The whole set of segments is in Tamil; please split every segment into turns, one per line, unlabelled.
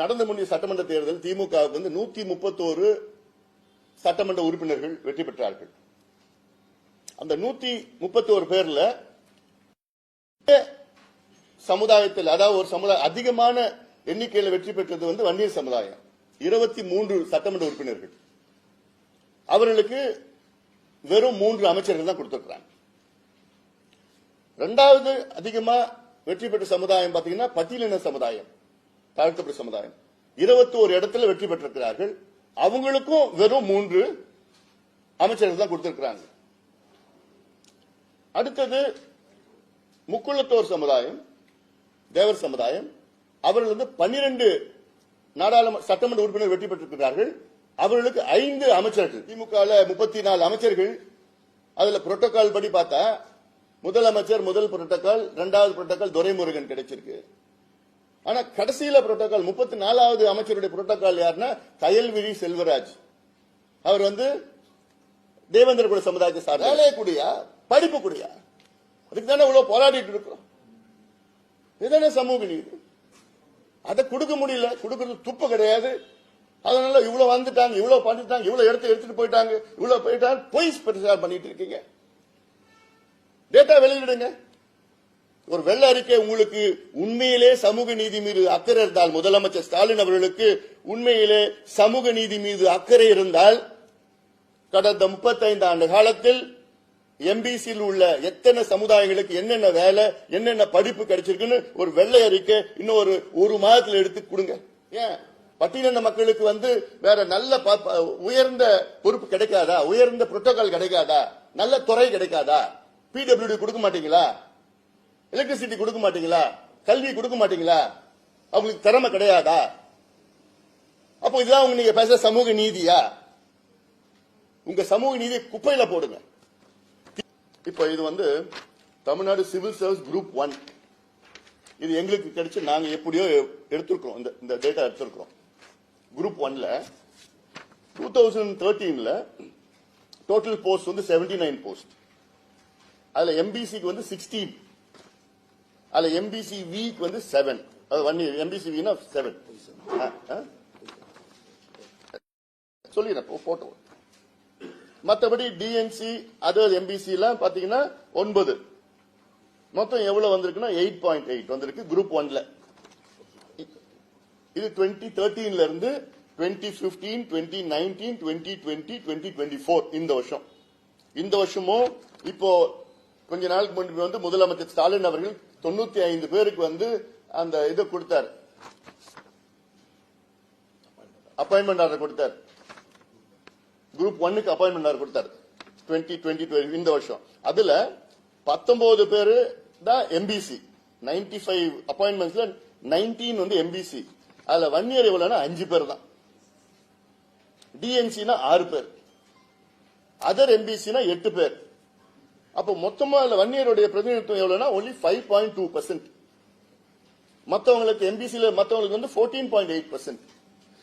நடந்த முடிய சட்டமன்ற தேர்தல் திமுகவுக்கு வந்து நூத்தி முப்பத்தோரு சட்டமன்ற உறுப்பினர்கள் வெற்றி பெற்றார்கள். அந்த நூத்தி முப்பத்தோரு பேர்ல சமுதாயத்தில் அதாவது ஒரு சமுதாயம் அதிகமான எண்ணிக்கையில் வெற்றி பெற்றது வந்து வன்னியர் சமுதாயம். இருபத்தி மூன்று சட்டமன்ற உறுப்பினர்கள். அவர்களுக்கு வெறும் மூன்று அமைச்சர்கள் தான் கொடுத்திருக்கிறாங்க. ரெண்டாவது அதிகமா வெற்றி பெற்ற சமுதாயம் பாத்தீங்கன்னா பட்டியலின சமுதாயம். தாழ்த்தப்பட்ட சமுதாயம். இருபத்தி ஒரு இடத்துல வெற்றி பெற்றிருக்கிறார்கள். அவங்களுக்கும் வெறும் மூன்று அமைச்சர்கள் தான் கொடுத்திருக்கிறாங்க. அடுத்தது முக்குளத்தோர் சமுதாயம் தேவர் சமுதாயம். அவர்கள் வந்து பன்னிரண்டு நாடாளுமன்ற சட்டமன்ற உறுப்பினர் வெற்றி பெற்றிருக்கிறார்கள். அவர்களுக்கு ஐந்து அமைச்சர்கள். திமுக முப்பத்தி நாலு அமைச்சர்கள். அதுல புரோட்டோகால் படி பார்த்தா முதலமைச்சர் முதல் புரோட்டோகால் இரண்டாவது புரோட்டோகால் துரைமுருகன் கிடைச்சிருக்கு. ஆனா கடைசியில புரோட்டோகால் முப்பத்தி நாலாவது அமைச்சருடைய புரோட்டோகால் யாருன்னா கயல்விழி செல்வராஜ். அவர் வந்து தேவேந்திர குல சமுதாயத்தை சார் வேலைய கூடியா? படிப்பு கூடியா? அதுக்கு தானே இவ்வளவு போராடிட்டு இருக்கிறோம்? இதுதானே சமூக நீதி? அதை கொடுக்க முடியல. கொடுக்கறது துப்பு கிடையாது. அதனால இவ்வளவு வந்துட்டாங்க இவ்வளவு பண்ணிட்டாங்க இவ்வளவு இடத்த எடுத்துட்டு போயிட்டாங்க இவ்வளவு போயிட்டாங்க. பொய் பிரச்சாரம் பண்ணிட்டு இருக்கீங்க. டேட்டா வெளியிடுங்க. ஒரு வெள்ள அறிக்கை உங்களுக்கு உண்மையிலே சமூக நீதி மீது அக்கறை இருந்தால் முதலமைச்சர் ஸ்டாலின் அவர்களுக்கு உண்மையிலே சமூக நீதி மீது அக்கறை இருந்தால் கடந்த 35 ஆண்டு காலத்தில் எம்பிசியில் உள்ள எத்தனை சமுதாயங்களுக்கு என்னென்ன வேலை என்னென்ன படிப்பு கிடைச்சிருக்குன்னு ஒரு வெள்ளை அறிக்கை இன்னும் ஒரு ஒரு மாதத்துல எடுத்து கொடுங்க. ஏன்? பட்டியலின மக்களுக்கு வந்து வேற நல்ல ப- உயர்ந்த பொறுப்பு கிடைக்காதா? உயர்ந்த புரோட்டோகால் கிடைக்காதா? நல்ல துறை கிடைக்காதா? பிடபிள்யூடி கொடுக்க மாட்டீங்களா? எலக்ட்ரிசிட்டி கொடுக்க மாட்டீங்களா? கல்வி கொடுக்க மாட்டீங்களா? அவங்களுக்கு திறமை கிடையாதா? அப்போ இதுதான் உங்க நீங்க பேச சமூக நீதியா? உங்க சமூக நீதியை குப்பையில போடுங்க. இப்போ இது வந்து Tamil Nadu civil service group one. இது எங்களுக்கு கிடைச்சு நாங்க எப்படியோ எடுத்திருக்கிறோம். இந்த இந்த டேட்டா எடுத்திருக்கிறோம். குரூப் ஒன்ல டூ தௌசண்ட் தேர்ட்டீன்ல டோட்டல் போஸ்ட் வந்து செவன்டி நைன் போஸ்ட் அதுல எம்பிசிக்கு வந்து சிக்ஸ்டீன் அதுல எம்பிசி விக்கு வந்து செவன் அது ஒன் எம்பிசி வினா செவன் சொல்லிடுறேன் போட்டோ மற்றபடி டிஎன்சி அதர் எம்பிசி எல்லாம் பாத்தீங்கன்னா ஒன்பது. மொத்தம் எவ்வளவு வந்திருக்குன்னா எயிட் பாயிண்ட் எயிட் வந்திருக்கு குரூப் ஒன்ல இது டுவெண்ட்டி தேர்ட்டீன்ல இருந்து twenty fifteen twenty nineteen twenty twenty twenty twenty four இந்த வருஷம். இந்த வருஷமும் இப்போ கொஞ்ச நாளுக்கு முன்பு வந்து முதலமைச்சர் ஸ்டாலின் அவர்கள் தொண்ணூத்தி ஐந்து பேருக்கு வந்து அந்த இதை கொடுத்தார். அப்பாயின்மெண்ட் ஆர்டர் கொடுத்தார். குரூப் ஒன்னுக்கு அப்பாயின்மெண்ட் ஆர்டர் கொடுத்தார். டுவெண்ட்டி டுவெண்ட்டி இந்த வருஷம். அதுல பத்தொன்பது பேரு தான் எம்பிசி நைன்டி ஃபைவ் அப்பாயின்மெண்ட்ஸ்ல நைன்டீன் வந்து எம்பிசி அதுல ஒன் இயர் எவ்வளவுனா அஞ்சு பேர் தான். டிஎன்சினா ஆறு பேர். அதர் எம்பிசினா எட்டு பேர். அப்போ மொத்தமா இல்ல வன்னியருடைய இயருடைய பிரதிநிதித்துவம் எவ்வளவுனா only five point two percent மத்தவங்களுக்கு எம்பிசியில மத்தவங்களுக்கு வந்து ஃபோர்டீன் பாயிண்ட் எயிட் பர்சன்ட்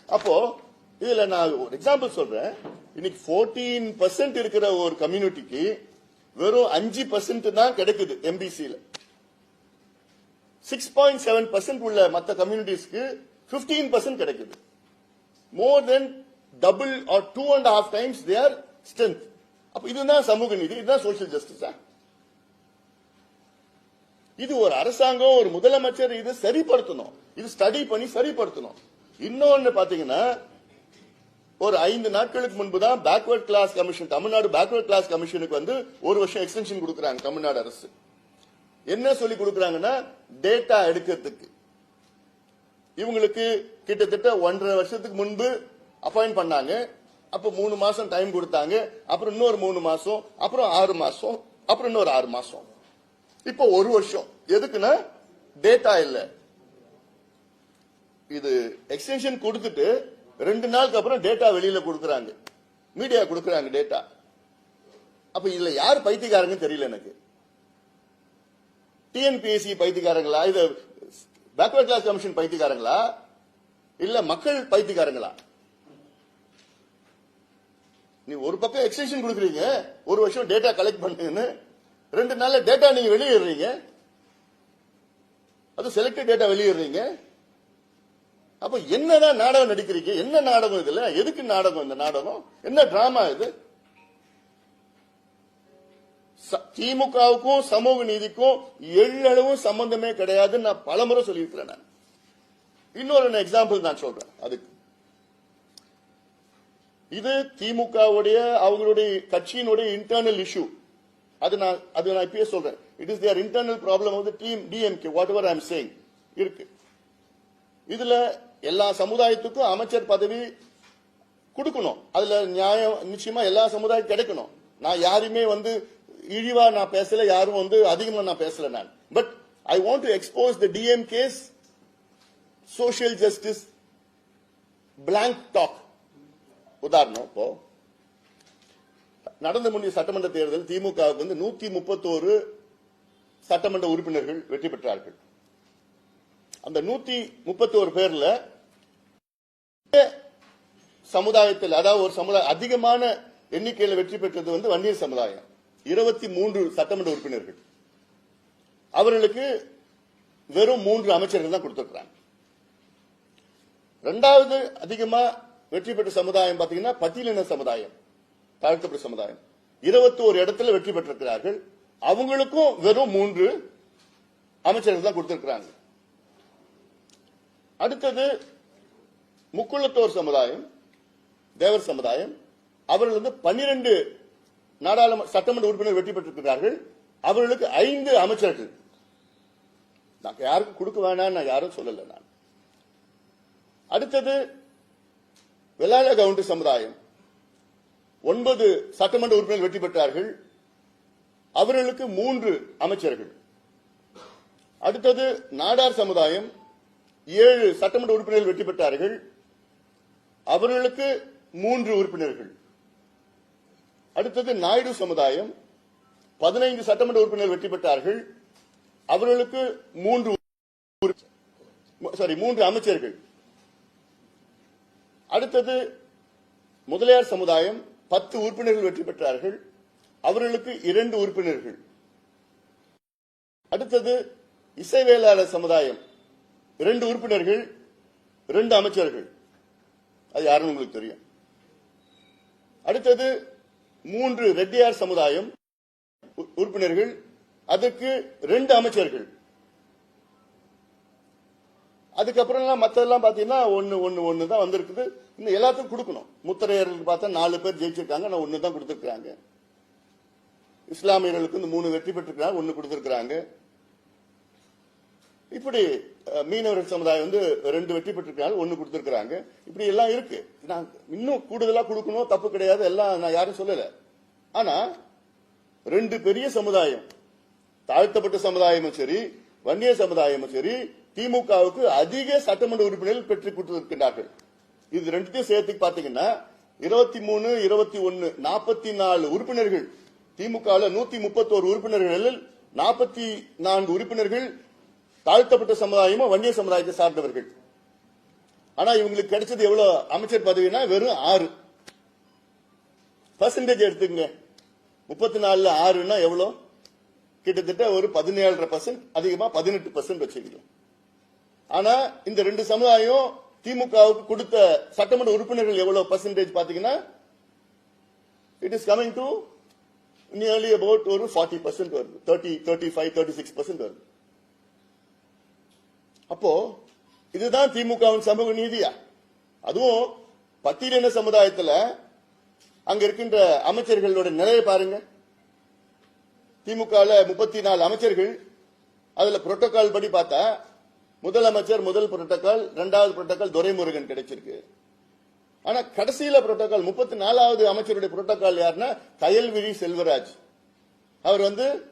அப்போ இதுல நான் ஒரு எக்ஸாம்பிள் சொல்றேன். இன்னைக்கு ஃபோர்டீன் பர்சன்ட் இருக்கிற ஒரு கம்யூனிட்டிக்கு வெறும் அஞ்சு பர்சன்ட் தான் கிடைக்குது எம்பிசியில சிக்ஸ் பாயிண்ட் செவன் பர்சன்ட் உள்ள மற்ற கம்யூனிட்டிஸ்க்கு பிப்டீன் பர்சன்ட் கிடைக்குது. More than double or two and half times their strength அப்ப இதுதான் சமூக நீதி இதுதான் சோசியல் ஜஸ்டிஸா இது ஒரு அரசாங்கம் ஒரு முதலமைச்சர் இது சரிப்படுத்தணும். இது ஸ்டடி பண்ணி சரிப்படுத்தணும். இன்னொன்னு பாத்தீங்கன்னா ஒரு ஐந்து நாட்களுக்கு முன்பு தான் backward class commission Tamil Nadu backward class கமிஷனுக்கு வந்து ஒரு வருஷம் எக்ஸ்டென்ஷன் கொடுக்கறாங்க தமிழ்நாடு அரசு. என்ன சொல்லி கொடுக்கறாங்கன்னா டேட்டா எடுக்கிறதுக்கு. இவங்களுக்கு கிட்டத்தட்ட ஒன்றரை வருஷத்துக்கு முன்பு அப்பாயிண்ட் பண்ணாங்க. அப்ப மூணு மாசம் டைம் கொடுத்தாங்க அப்புறம் இன்னொரு மூணு மாசம் அப்புறம் ஆறு மாசம் அப்புறம் இன்னொரு ஆறு மாசம். இப்போ ஒரு வருஷம். எதுக்குன்னா டேட்டா இல்ல. இது எக்ஸ்டென்ஷன் கொடுத்துட்டு ரெண்டு நாளுக்கு அப்புறம் டேட்டா வெளியில கொடுக்கறாங்க. மீடியா கொடுக்கறாங்க டேட்டா அப்ப இதுல யார் பைத்தியக்காரங்கன்னு தெரியல எனக்கு. டிஎன்பிஎஸ்சி பைத்தியக்காரங்களா? இது பேக்வர்ட் கிளாஸ் கமிஷன் பைத்தியக்காரங்களா? இல்ல மக்கள் பைத்தியக்காரங்களா? நீ ஒரு பக்கம் எக்ஸ்டென்ஷன் கொடுக்குறீங்க ஒரு வருஷம் டேட்டா கலெக்ட் பண்ணுங்கன்னு ரெண்டு நாள்ல டேட்டா நீங்க வெளியிடுறீங்க. அது செலக்டட் டேட்டா வெளியிடுறீங்க. அப்ப என்னதான் நாடகம் நடிக்கிறீங்க என்ன நாடகம் இதுல எதுக்கு நாடகம் இந்த நாடகம் என்ன டிராமா இது? ச- திமுகவுக்கும் சமூக நீதிக்கும் எள்ளளவும் சம்பந்தமே கிடையாது நான் பலமுறை சொல்லியிருக்கிறேன் நான். இன்னொரு எக்ஸாம்பிள் நான் சொல்றேன் அதுக்கு. இது திமுகவுடைய அவங்களுடைய கட்சியினுடைய இன்டர்னல் இஷ்யூ அது நான் அது நான் இப்பயே சொல்றேன். It is their internal problem of team DMK whatever I'm saying இருக்கு. இதுல எல்லா சமுதாயத்துக்கும் அமைச்சர் பதவி கொடுக்கணும். அதுல நியாயம் நிச்சயமா எல்லா சமுதாயம் கிடைக்கணும். நான் யாருமே வந்து இழிவா நான் பேசல யாரும் வந்து அதிகமா நான் பேசல நான். But I want to expose the DMK's social justice blank talk உதாரணம் இப்போ நடந்து முடிந்த சட்டமன்ற தேர்தல் திமுகவுக்கு வந்து நூத்தி முப்பத்தோரு சட்டமன்ற உறுப்பினர்கள் வெற்றி பெற்றார்கள். அந்த நூத்தி முப்பத்தோரு பேர்ல சமுதாயத்தில் அதாவது ஒரு சமுதாயம் அதிகமான எண்ணிக்கையில் வெற்றி பெற்றது வந்து வன்னியர் சமுதாயம். இருபத்தி மூன்று சட்டமன்ற உறுப்பினர்கள். அவர்களுக்கு வெறும் மூன்று அமைச்சர்கள் தான் கொடுத்திருக்கிறாங்க. ரெண்டாவது அதிகமா வெற்றி பெற்ற சமுதாயம் பாத்தீங்கன்னா பட்டியலின சமுதாயம் தாழ்த்தப்பட்ட சமுதாயம். இருபத்தி ஒரு இடத்துல வெற்றி பெற்றிருக்கிறார்கள். அவங்களுக்கும் வெறும் மூன்று அமைச்சர்கள் தான் கொடுத்திருக்கிறாங்க. அடுத்தது முக்குளத்தோர் சமுதாயம் தேவர் சமுதாயம். அவர்கள் வந்து பன்னிரண்டு நாடாளுமன்ற சட்டமன்ற உறுப்பினர் வெற்றி பெற்றிருக்கிறார்கள். அவர்களுக்கு ஐந்து அமைச்சர்கள். நான் யாருக்கும் கொடுக்க வேணாம் நான் யாரும் சொல்லல நான். அடுத்தது வெள்ளாள கவுண்டு சமுதாயம் ஒன்பது சட்டமன்ற உறுப்பினர் வெற்றி பெற்றார்கள். அவர்களுக்கு மூன்று அமைச்சர்கள். அடுத்தது நாடார் சமுதாயம் ஏழு சட்டமன்ற உறுப்பினர்கள் வெற்றி பெற்றார்கள். அவர்களுக்கு மூன்று உறுப்பினர்கள். அடுத்தது நாயுடு சமுதாயம் பதினைந்து சட்டமன்ற உறுப்பினர்கள் வெற்றி பெற்றார்கள். அவர்களுக்கு மூன்று சாரி மூன்று அமைச்சர்கள். அடுத்தது முதலியார் சமுதாயம் பத்து உறுப்பினர்கள் வெற்றி பெற்றார்கள். அவர்களுக்கு இரண்டு உறுப்பினர்கள். அடுத்தது இசைவேளாளர் சமுதாயம். இரண்டு உறுப்பினர்கள் இரண்டு அமைச்சர்கள். அது யாருன்னு உங்களுக்கு தெரியும். அடுத்தது மூன்று ரெட்டியார் சமுதாயம் உறுப்பினர்கள். அதற்கு ரெண்டு அமைச்சர்கள். அதுக்கப்புறம் மத்ததெல்லாம் பாத்தீங்கன்னா ஒன்று ஒன்று ஒன்று தான் வந்திருக்குது. இன்னும் எல்லாத்துக்கும் கொடுக்கணும். முத்திரையர்களுக்கு பார்த்தா நாலு பேர் ஜெயிச்சிருக்காங்க. நான் ஒன்று தான் கொடுத்திருக்காங்க இஸ்லாமியர்களுக்கு இந்த மூணு வெற்றி பெற்றிருக்காங்க ஒன்று கொடுத்திருக்காங்க இப்படி மீனவர் மீனவர்கள் சமுதாயம் வந்து ரெண்டு வெற்றி பெற்றிருக்காங்க ஒன்று கொடுத்திருக்காங்க இப்படி எல்லாம் இருக்கு. நான் இன்னும் கூடுதலா கொடுக்கணும் தப்பு கிடையாது எல்லாம் நான் யாரும் சொல்லல. ஆனா ரெண்டு பெரிய சமுதாயம் தாழ்த்தப்பட்ட சமுதாயமும் சரி வன்னிய சமுதாயமும் சரி திமுகவுக்கு அதிக சட்டமன்ற உறுப்பினர்கள் பெற்றுக் கொடுத்திருக்கிறார்கள் இது ரெண்டுத்தையும் சேர்த்து பாத்தீங்கன்னா இருபத்தி மூணு இருபத்தி ஒன்னு நாற்பத்தி நாலு உறுப்பினர்கள் திமுக நூத்தி முப்பத்தோரு உறுப்பினர்களில் நாற்பத்தி நான்கு உறுப்பினர்கள் தாழ்த்தப்பட்ட சமுதாயமும் வன்னிய சமுதாயத்தை சார்ந்தவர்கள். ஆனா இவங்களுக்கு கிடைச்சது எவ்வளவு? அமைச்சர் பதவினா வெறும் ஆறு. பர்சன்டேஜ் எடுத்துங்க முப்பத்தி நாலுல ஆறுனா எவ்வளவு? கிட்டத்தட்ட ஒரு பதினேழரை பர்சன்ட் அதிகமா பதினெட்டு பர்சன்ட் வச்சுக்கலாம் ஆனா இந்த ரெண்டு சமுதாயம் திமுகவுக்கு கொடுத்த சட்டமன்ற உறுப்பினர்கள் எவ்வளவு பர்சன்டேஜ் பாத்தீங்கன்னா it is coming to nearly about ஒரு ஃபார்ட்டி பர்சன்ட் வருது. Thirty thirty five thirty six percent வருது. அப்போ இதுதான் திமுகவின் சமூக நீதியா? அதுவும் பட்டியலின சமுதாயத்தில் அங்க இருக்கின்ற அமைச்சர்களோட நிலையை பாருங்க. திமுக முப்பத்தி நாலு அமைச்சர்கள் அதுல புரோட்டோகால் படி பார்த்தா முதலமைச்சர் முதல் புரோட்டோகால் இரண்டாவது புரோட்டோகால் துரைமுருகன் கிடைச்சிருக்கு. ஆனா கடைசியில புரோட்டோகால் முப்பத்தி நாலாவது அமைச்சருடைய புரோட்டோகால் யாருன்னா கயல்விழி செல்வராஜ். அவர் வந்து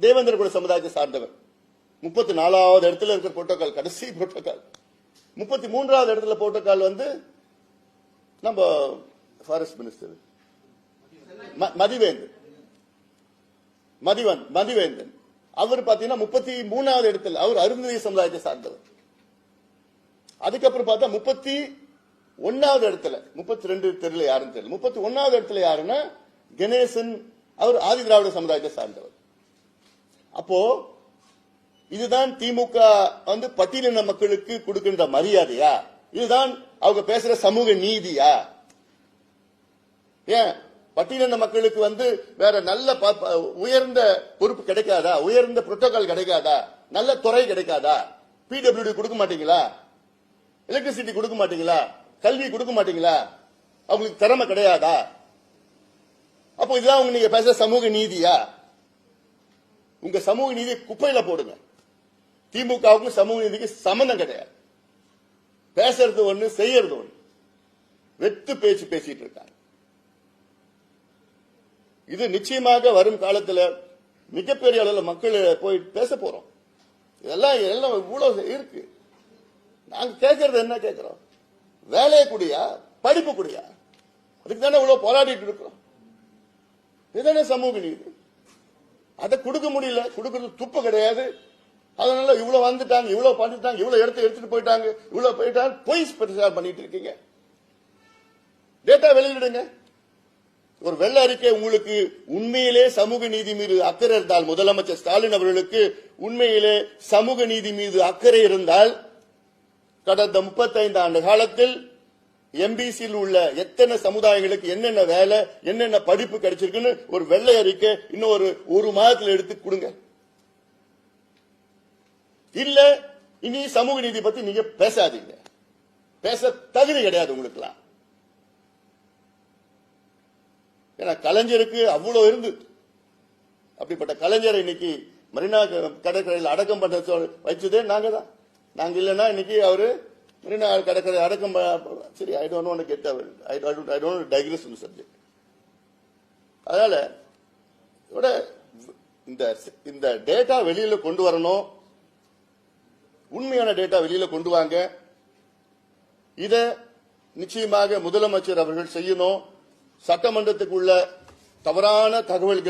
தேவேந்திர குல சமுதாயத்தை சார்ந்தவர். முப்பத்தி நாலாவது இடத்துல இருக்கிற புரோட்டோகால் கடைசி புரோட்டோகால். முப்பத்தி மூன்றாவது இடத்துல புரோட்டோகால் வந்து நம்ம ஃபாரஸ்ட் மினிஸ்டர் ம- மதிவேந்தன். மதிவன் மதிவேந்தன். அவர் பாத்தீங்கன்னா முப்பத்தி மூணாவது இடத்துல அவர் அருந்ததி சமுதாயத்தை சார்ந்தவர். அதுக்கப்புறம் பார்த்தா முப்பத்தி ஒன்னாவது இடத்துல முப்பத்தி ரெண்டு தெருல யாருன்னு தெரியல. முப்பத்தி ஒன்னாவது இடத்துல யாருன்னா கணேசன் அவர் ஆதி திராவிட சமுதாயத்தை சார்ந்தவர். அப்போ இதுதான் திமுக வந்து பட்டியலின மக்களுக்கு கொடுக்கின்ற மரியாதையா? இதுதான் அவங்க பேசுற சமூக நீதியா? ஏன்? பட்டியலின மக்களுக்கு வந்து வேற நல்ல ப- உயர்ந்த பொறுப்பு கிடைக்காதா? உயர்ந்த புரோட்டோகால் கிடைக்காதா? நல்ல துறை கிடைக்காதா? பிடபிள்யூடி கொடுக்க மாட்டீங்களா? எலக்ட்ரிசிட்டி கொடுக்க மாட்டீங்களா? கல்வி கொடுக்க மாட்டீங்களா? அவங்களுக்கு திறமை கிடையாதா? அப்போ இதுதான் உங்க நீங்க பேசுற சமூக நீதியா? உங்க சமூக நீதி குப்பையில போடுங்க. திமுகவுக்கும் சமூக நீதிக்கு சம்பந்தம் கிடையாது. பேசுறது ஒண்ணு செய்யறது ஒண்ணு. வெத்து பேச்சு பேசிட்டு இருக்காங்க. இது நிச்சயமாக வரும் காலத்தில் மிகப்பெரிய அளவில் மக்கள் போய் பேச போறோம். இதெல்லாம் எல்லாம் இவ்வளவு இருக்கு. நாங்க கேட்கறது என்ன கேட்கிறோம் வேலையை கூடியா? படிப்பு கூடியா? அதுக்கு தானே இவ்வளவு போராடிட்டு இருக்கிறோம். இதுதானே சமூக நீதி. அதை கொடுக்க முடியல கொடுக்கறது துப்பு கிடையாது. அதனால இவ்வளவு வந்துட்டாங்க இவ்வளவு பண்ணிட்டாங்க இவ்வளவு இடத்த எடுத்துட்டு போயிட்டாங்க இவ்வளவு போயிட்டாங்க. பொய் பிரச்சாரம் பண்ணிட்டு இருக்கீங்க. டேட்டா வெளியிடுங்க. ஒரு வெள்ள அறிக்கை உங்களுக்கு உண்மையிலே சமூக நீதி மீது அக்கறை இருந்தால் முதலமைச்சர் ஸ்டாலின் அவர்களுக்கு உண்மையிலே சமூக நீதி மீது அக்கறை இருந்தால் கடந்த 35 ஆண்டு காலத்தில் எம்பிசியில் உள்ள எத்தனை சமுதாயங்களுக்கு என்னென்ன வேலை என்னென்ன படிப்பு கிடைச்சிருக்குன்னு ஒரு வெள்ளை அறிக்கை இன்னும் ஒரு ஒரு மாதத்துல எடுத்து கொடுங்க. இல்ல இனி சமூக நீதி பத்தி நீங்க பேசாதீங்க. பேச தகுதி கிடையாது உங்களுக்குலாம் ஏன்னா கலைஞருக்கு அவ்வளவு இருந்து. அப்படிப்பட்ட கலைஞரை இன்னைக்கு மெரினா கடற்கரையில் அடக்கம் பண்ற வச்சதே நாங்க தான் நாங்க இல்லைன்னா இன்னைக்கு அவரு மெரினா கடற்கரை அடக்கம் சரி I don't get I I don't digress இந்த சப்ஜெக்ட் அதனால இதோட இந்த இந்த டேட்டா வெளியில கொண்டு வரணும். உண்மையான டேட்டா வெளியில கொண்டு வாங்க. இத நிச்சயமாக முதலமைச்சர் அவர்கள் செய்யணும். சட்டமன்றத்துக்குள்ள தவறான தகவல்கள்